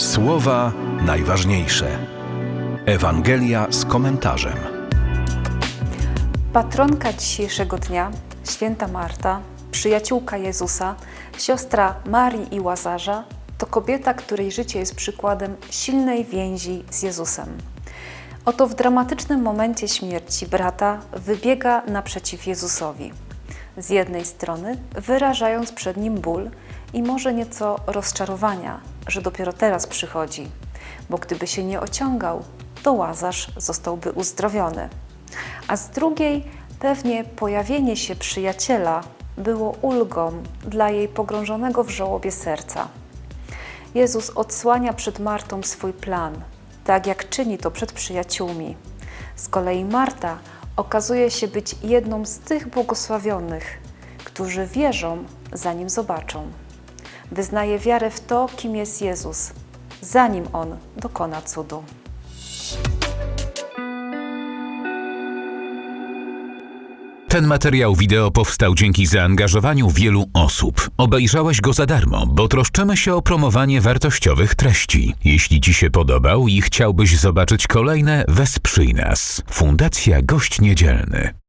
Słowa najważniejsze. Ewangelia z komentarzem. Patronka dzisiejszego dnia, święta Marta, przyjaciółka Jezusa, siostra Marii i Łazarza, to kobieta, której życie jest przykładem silnej więzi z Jezusem. Oto w dramatycznym momencie śmierci brata wybiega naprzeciw Jezusowi. Z jednej strony wyrażając przed nim ból i może nieco rozczarowania, że dopiero teraz przychodzi, bo gdyby się nie ociągał, to Łazarz zostałby uzdrowiony. A z drugiej pewnie pojawienie się przyjaciela było ulgą dla jej pogrążonego w żałobie serca. Jezus odsłania przed Martą swój plan, tak jak czyni to przed przyjaciółmi. Z kolei Marta okazuje się być jedną z tych błogosławionych, którzy wierzą, zanim zobaczą. Wyznaje wiarę w to, kim jest Jezus, zanim on dokona cudu. Ten materiał wideo powstał dzięki zaangażowaniu wielu osób. Obejrzałeś go za darmo, bo troszczymy się o promowanie wartościowych treści. Jeśli Ci się podobał i chciałbyś zobaczyć kolejne, wesprzyj nas. Fundacja Gość Niedzielny.